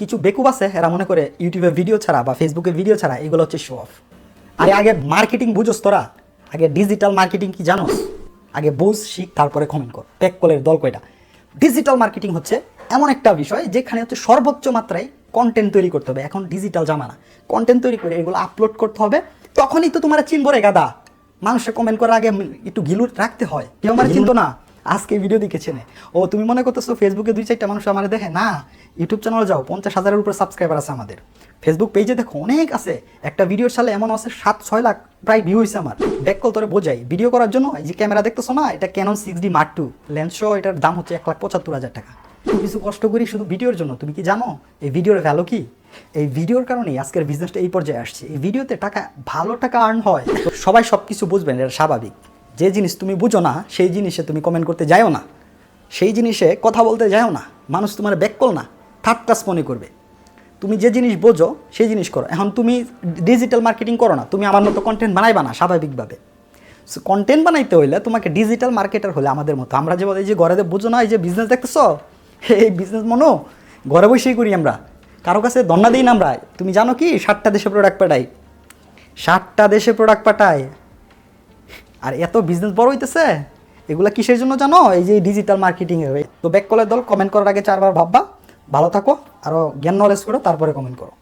কিছু বেকুব আছে, এরা মনে করে ইউটিউবে ভিডিও ছাড়া বা ফেসবুকে ভিডিও ছাড়া এগুলো হচ্ছে শো অফ আরে আগে মার্কেটিং বুঝোস তোরা। আগে ডিজিটাল মার্কেটিং কি জানোস? আগে বুঝ, শিখ, তারপরে কমেন্ট কর। প্যাক কলের দল কয়টা? ডিজিটাল মার্কেটিং হচ্ছে এমন একটা বিষয় যেখানে হচ্ছে সর্বোচ্চ মাত্রায় কন্টেন্ট তৈরি করতে হবে। এখন ডিজিটাল জামানা। কন্টেন্ট তৈরি করে এগুলো আপলোড করতে হবে। তখনই তো তোমার চিনবো রে গাদা। মানুষে কমেন্ট করার আগে একটু গিলু রাখতে হয়। কেউ আমার চিনতো না। আজকে ভিডিও দেখেছে। ও, তুমি মনে করতেছো ফেসবুকে দুই চারটা মানুষ আমার দেখে? না। ইউটিউব চ্যানেলে যাও, পঞ্চাশ হাজারের উপরে সাবস্ক্রাইবার আছে আমাদের। ফেসবুক পেজে দেখো অনেক আছে। একটা ভিডিওর সালে এমন আছে, সাত, ছয় লাখ প্রায় ভিউ হয়েছে আমার। ব্যাক কল তোরে বোঝাই। ভিডিও করার জন্য এই যে ক্যামেরা দেখতেছো না, এটা Canon six D Mark two lens এটার দাম হচ্ছে এক লাখ পঁচাত্তর হাজার টাকা। কিছু কষ্ট করি শুধু ভিডিওর জন্য। তুমি কি জানো, এই ভিডিওর ভ্যালু কি? এই ভিডিওর কারণেই আজকের বিজনেসটা এই পর্যায়ে আসছে। এই ভিডিওতে টাকা, ভালো টাকা আর্ন হয়। সবাই সব কিছু বুঝবেন, এটা স্বাভাবিক। যে জিনিস তুমি বুঝো না, সেই জিনিসে তুমি কমেন্ট করতে যাও না। সেই জিনিসে কথা বলতে যাও না। মানুষ তোমার ব্যাক কল না। থার্ড ক্লাস মনে করবে। তুমি যে জিনিস বোঝো, সেই জিনিস করো। এখন তুমি ডিজিটাল মার্কেটিং করো না, তুমি আমার মতো কন্টেন্ট বানাইবা না স্বাভাবিকভাবে। সো কন্টেন্ট বানাইতে হইলে তোমাকে ডিজিটাল মার্কেটার হলে আমাদের মতো। আমরা যে এই যে ঘরে বুঝো না, এই যে বিজনেস দেখতেছো? এই বিজনেস মনো? ঘরে বসেই করি আমরা। কারও কাছে দন্না দিই না আমরা। তুমি জানো কি? ষাটটা দেশে প্রোডাক্ট পাঠাই। ষাটটা দেশে প্রোডাক্ট পাঠায়। আর এত বিজনেস বড় হইতেছে? এগুলা কিসের জন্য জানো? এই যে ডিজিটাল মার্কেটিং এর। তো ব্যাক কলের দল কমেন্ট করার আগে চারবার ভাববা। ভালো থাকো আরও জ্ঞান নলেজ করো তারপরে কমেন্ট করো।